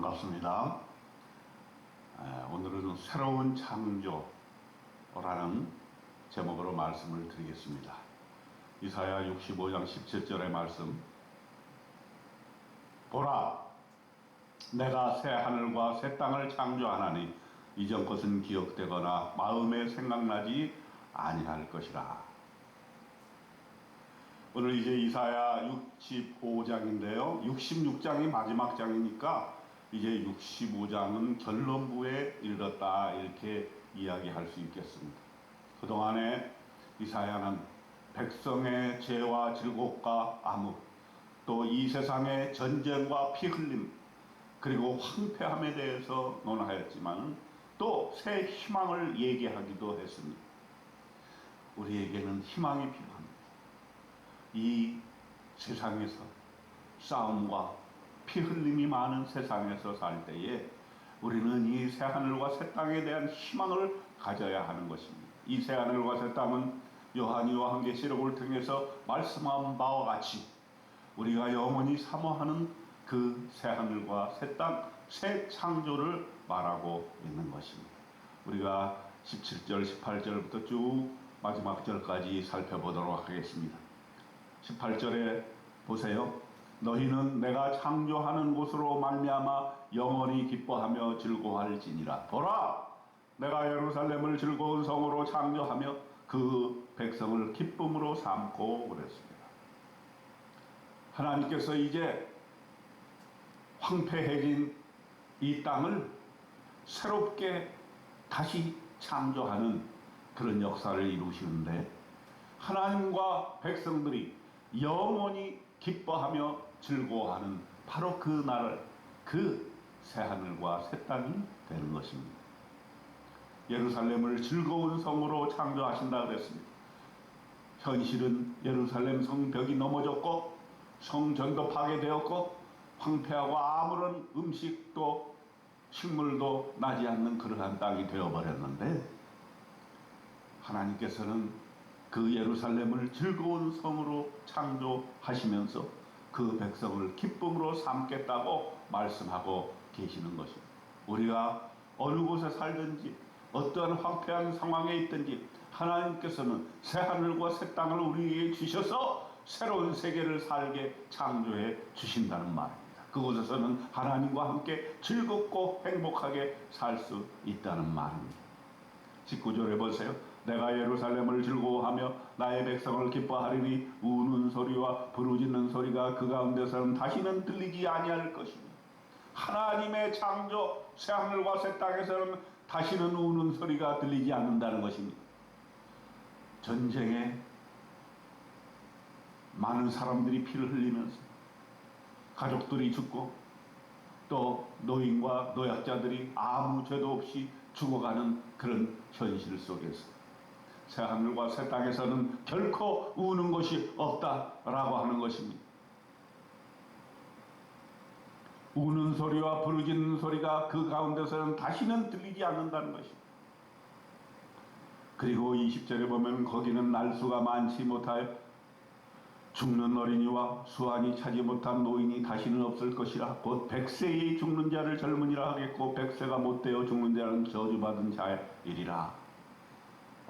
반갑습니다. 에, 오늘은 새로운 창조라는 제목으로 말씀을 드리겠습니다. 이사야 65장 17절의 말씀. 보라, 내가 새 하늘과 새 땅을 창조하나니 이전 것은 기억되거나 마음에 생각나지 아니할 것이라. 오늘 이제 이사야 65장인데요. 66장이 마지막 장이니까 이제 65장은 결론부에 이르렀다 이렇게 이야기할 수 있겠습니다. 그동안에 이사야는 백성의 죄와 질곡과 암흑, 또 이 세상의 전쟁과 피 흘림, 그리고 황폐함에 대해서 논하였지만 또 새 희망을 얘기하기도 했습니다. 우리에게는 희망이 필요합니다. 이 세상에서 싸움과 피 흘림이 많은 세상에서 살 때에 우리는 이 새 하늘과 새 땅에 대한 희망을 가져야 하는 것입니다. 이 새 하늘과 새 땅은 요한이 요한계시록을 통해서 말씀한 바와 같이 우리가 영원히 사모하는 그 새 하늘과 새 땅, 새 창조를 말하고 있는 것입니다. 우리가 17절, 18절부터 쭉 마지막 절까지 살펴보도록 하겠습니다. 18절에 보세요. 너희는 내가 창조하는 곳으로 말미암아 영원히 기뻐하며 즐거워할지니라. 보라, 내가 예루살렘을 즐거운 성으로 창조하며 그 백성을 기쁨으로 삼고 그랬습니다. 하나님께서 이제 황폐해진 이 땅을 새롭게 다시 창조하는 그런 역사를 이루시는데 하나님과 백성들이 영원히 기뻐하며 즐거워하는 바로 그 날을 그 새하늘과 새 땅이 되는 것입니다. 예루살렘을 즐거운 성으로 창조하신다 그랬습니다. 현실은 예루살렘 성벽이 넘어졌고 성전도 파괴되었고 황폐하고 아무런 음식도 식물도 나지 않는 그러한 땅이 되어버렸는데 하나님께서는 그 예루살렘을 즐거운 성으로 창조하시면서 그 백성을 기쁨으로 삼겠다고 말씀하고 계시는 것입니다. 우리가 어느 곳에 살든지 어떠한 황폐한 상황에 있든지 하나님께서는 새 하늘과 새 땅을 우리에게 주셔서 새로운 세계를 살게 창조해 주신다는 말입니다. 그곳에서는 하나님과 함께 즐겁고 행복하게 살 수 있다는 말입니다. 19절에 보세요. 내가 예루살렘을 즐거워하며 나의 백성을 기뻐하리니 우는 소리와 부르짖는 소리가 그 가운데서는 다시는 들리지 아니할 것이니 하나님의 창조 새 하늘과 새 땅에서는 다시는 우는 소리가 들리지 않는다는 것입니다. 전쟁에 많은 사람들이 피를 흘리면서 가족들이 죽고 또 노인과 노약자들이 아무 죄도 없이 죽어가는 그런 현실 속에서 새 하늘과 새 땅에서는 결코 우는 것이 없다라고 하는 것입니다. 우는 소리와 부르짖는 소리가 그 가운데서는 다시는 들리지 않는다는 것입니다. 그리고 20절에 보면 거기는 날수가 많지 못하여 죽는 어린이와 수완이 차지 못한 노인이 다시는 없을 것이라 곧 백세의 죽는 자를 젊은이라 하겠고 백세가 못되어 죽는 자는 저주받은 자이리라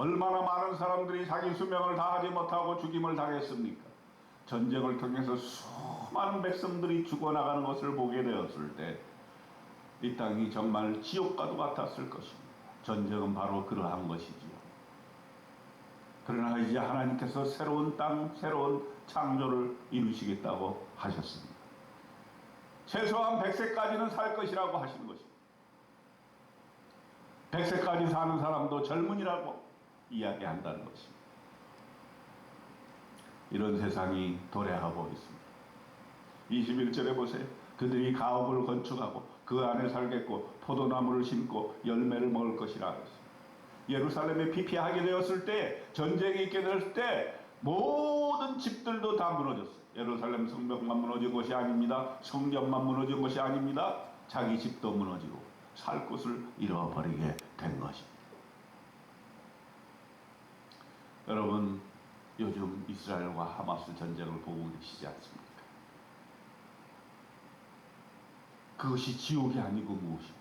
얼마나 많은 사람들이 자기 수명을 다하지 못하고 죽임을 당했습니까? 전쟁을 통해서 수많은 백성들이 죽어나가는 것을 보게 되었을 때 이 땅이 정말 지옥과도 같았을 것입니다. 전쟁은 바로 그러한 것이지요. 그러나 이제 하나님께서 새로운 땅, 새로운 창조를 이루시겠다고 하셨습니다. 최소한 100세까지는 살 것이라고 하시는 것입니다. 100세까지 사는 사람도 젊은이라고 이야기한다는 것입니다. 이런 세상이 도래하고 있습니다. 21절에 보세요. 그들이 가옥을 건축하고 그 안에 살겠고 포도나무를 심고 열매를 먹을 것이라 했습니다. 예루살렘에 피폐하게 되었을 때 전쟁이 있게 되었을 때 모든 집들도 다 무너졌어요. 예루살렘 성벽만 무너진 것이 아닙니다. 성전만 무너진 것이 아닙니다. 자기 집도 무너지고 살 곳을 잃어버리게 된 것입니다. 여러분 요즘 이스라엘과 하마스 전쟁을 보고 계시지 않습니까? 그것이 지옥이 아니고 무엇이?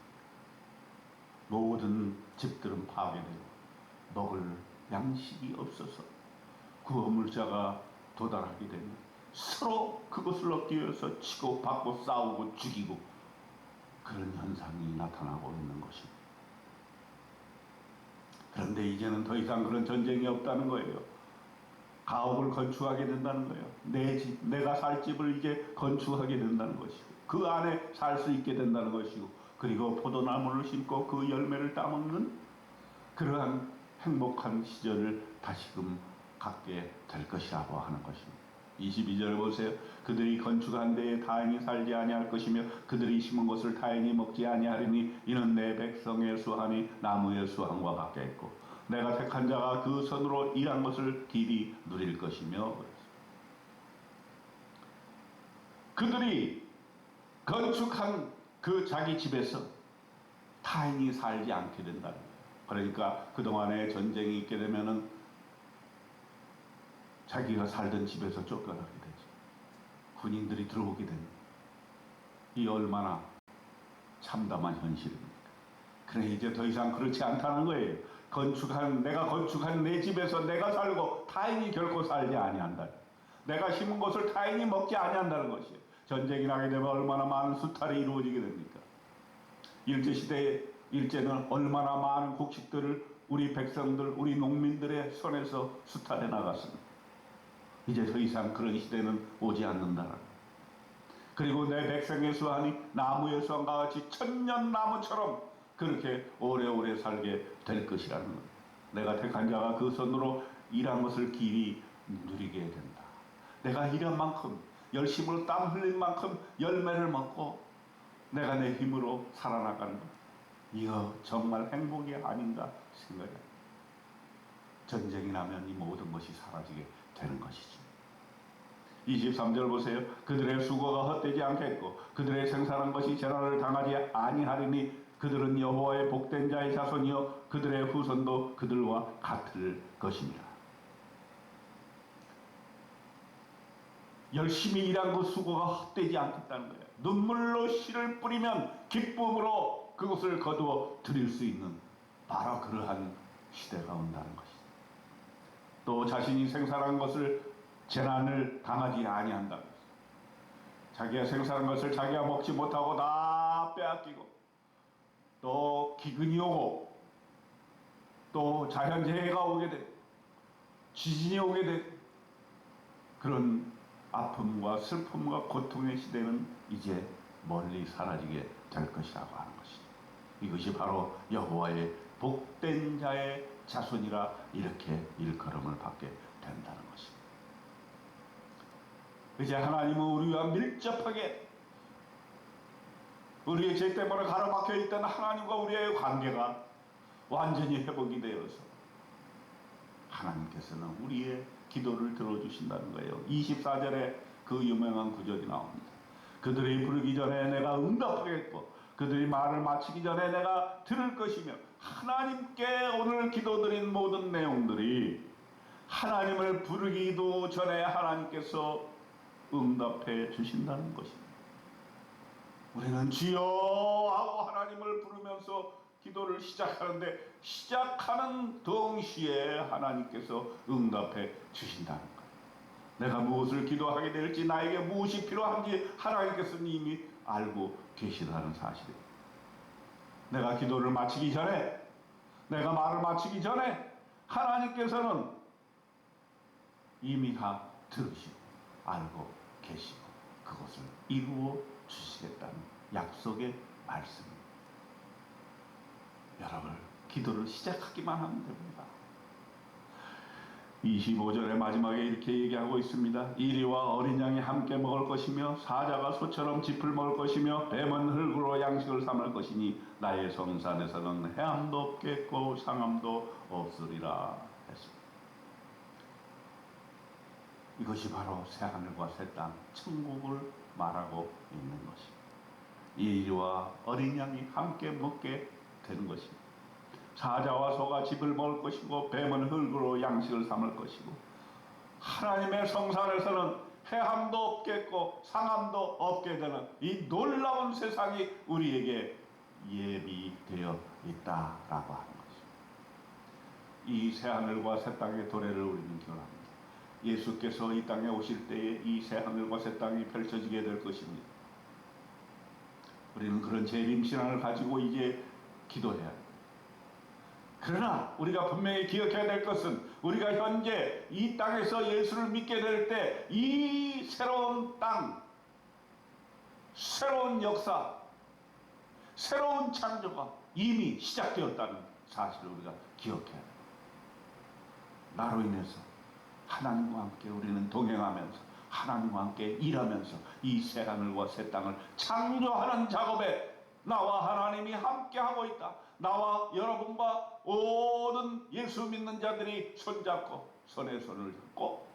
모든 집들은 파괴되고 먹을 양식이 없어서 그 어물자가 도달하게 되면 서로 그것을 얻기 위해서 치고 받고 싸우고 죽이고 그런 현상이 나타나고 있는 것입니다. 그런데 이제는 더 이상 그런 전쟁이 없다는 거예요. 가옥을 건축하게 된다는 거예요. 내 집, 내가 살 집을 이제 건축하게 된다는 것이고, 그 안에 살 수 있게 된다는 것이고, 그리고 포도나무를 심고 그 열매를 따먹는 그러한 행복한 시절을 다시금 갖게 될 것이라고 하는 것입니다. 22절 보세요. 그들이 건축한 데에 타인이 살지 아니할 것이며 그들이 심은 것을 타인이 먹지 아니하리니 이는 내 백성의 수하니 나무의 수함과 같겠고 내가 택한 자가 그 선으로 일한 것을 길이 누릴 것이며 그들이 건축한 그 자기 집에서 타인이 살지 않게 거예요. 그러니까 그동안에 전쟁이 있게 되면은 자기가 살던 집에서 쫓겨나게 되죠. 군인들이 들어오게 됩니다. 이 얼마나 참담한 현실입니까? 그래 이제 더 이상 그렇지 않다는 거예요. 건축한 내가 건축한 내 집에서 내가 살고 타인이 결코 살지 아니한다. 내가 심은 것을 타인이 먹지 아니한다는 것이에요. 전쟁이 나게 되면 얼마나 많은 수탈이 이루어지게 됩니까? 일제 시대에 일제는 얼마나 많은 곡식들을 우리 백성들, 우리 농민들의 손에서 수탈해 나갔습니다. 이제 더 이상 그런 시대는 오지 않는다. 그리고 내 백성의 수하니 나무의 수함과 같이 천년 나무처럼 그렇게 오래오래 살게 될 것이라는 것. 내가 택한 자가 그 손으로 일한 것을 길이 누리게 된다. 내가 일한 만큼 열심으로 땀 흘린 만큼 열매를 먹고 내가 내 힘으로 살아나가는 것. 이거 정말 행복이 아닌가 생각해. 전쟁이 나면 이 모든 것이 사라지게 되는 것이지. 23절 보세요. 그들의 수고가 헛되지 않겠고 그들의 생산한 것이 재난을 당하지 아니하리니 그들은 여호와의 복된 자의 자손이요 그들의 후손도 그들과 같을 것입니다. 열심히 일한 그 수고가 헛되지 않겠다는 거예요. 눈물로 씨를 뿌리면 기쁨으로 그것을 거두어 드릴 수 있는 바로 그러한 시대가 온다는 것이죠. 또 자신이 생산한 것을 재난을 당하지 아니한다는 것이죠. 자기가 생산한 것을 자기가 먹지 못하고 다 빼앗기고 또 기근이 오고 또 자연재해가 오게 돼 지진이 오게 돼 그런 아픔과 슬픔과 고통의 시대는 이제 멀리 사라지게 될 것이라고 하는 것이죠. 이것이 바로 여호와의 복된 자의 자손이라 이렇게 일컬음을 받게 된다는 것입니다. 이제 하나님은 우리와 밀접하게 우리의 죄 때문에 가로막혀 있던 하나님과 우리의 관계가 완전히 회복이 되어서 하나님께서는 우리의 기도를 들어주신다는 거예요. 24절에 그 유명한 구절이 나옵니다. 그들이 부르기 전에 내가 응답하겠고 그들이 말을 마치기 전에 내가 들을 것이며 하나님께 오늘 기도드린 모든 내용들이 하나님을 부르기도 전에 하나님께서 응답해 주신다는 것입니다. 우리는 주여 하고 하나님을 부르면서 기도를 시작하는데 시작하는 동시에 하나님께서 응답해 주신다는 거예요. 내가 무엇을 기도하게 될지 나에게 무엇이 필요한지 하나님께서는 이미 알고 계시다는 사실이에요. 내가 기도를 마치기 전에 내가 말을 마치기 전에 하나님께서는 이미 다 들으시고 알고 계시고 그것을 이루어 주시겠다는 약속의 말씀입니다. 여러분 기도를 시작하기만 하면 됩니다. 25절의 마지막에 이렇게 얘기하고 있습니다. 이리와 어린 양이 함께 먹을 것이며 사자가 소처럼 짚을 먹을 것이며 뱀은 흙으로 양식을 삼을 것이니 나의 성산에서는 해함도 없겠고 상함도 없으리라 했습니다. 이것이 바로 새하늘과 새 땅, 천국을 말하고 있는 것입니다. 이리와 어린 양이 함께 먹게 되는 것입니다. 사자와 소가 집을 먹을 것이고 뱀은 흙으로 양식을 삼을 것이고 하나님의 성산에서는 해함도 없겠고 상함도 없게 되는 이 놀라운 세상이 우리에게 예비되어 있다라고 하는 것입니다. 이 새하늘과 새 땅의 도래를 우리는 기원합니다. 예수께서 이 땅에 오실 때에 이 새 하늘과 새 땅이 펼쳐지게 될 것입니다. 우리는 그런 재림 신앙을 가지고 이제 기도해야. 그러나 우리가 분명히 기억해야 될 것은 우리가 현재 이 땅에서 예수를 믿게 될 때 이 새로운 땅, 새로운 역사, 새로운 창조가 이미 시작되었다는 사실을 우리가 기억해야 합니다. 나로 인해서 하나님과 함께 우리는 동행하면서 하나님과 함께 일하면서 이새 하늘과 새 땅을 창조하는 작업에 나와 하나님이 함께 하고 있다. 나와 여러분과 모든 예수 믿는 자들이 손잡고 손에 손을 잡고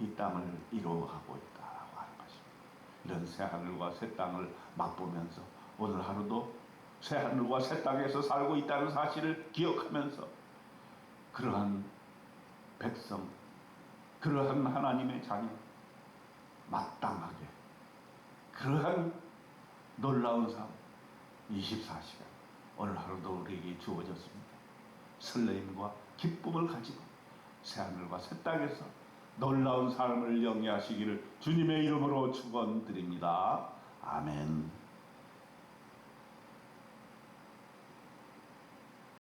이 땅을 이루어가고 있다라고 하는 것입니다. 이런 새 하늘과 새 땅을 맛보면서 오늘 하루도 새 하늘과 새 땅에서 살고 있다는 사실을 기억하면서 그러한 백성, 그러한 하나님의 자녀, 마땅하게 그러한 놀라운 삶 24시간 오늘 하루도 우리에게 주어졌습니다. 설레임과 기쁨을 가지고 새하늘과 새 땅에서 놀라운 삶을 영위하시기를 주님의 이름으로 축원드립니다. 아멘.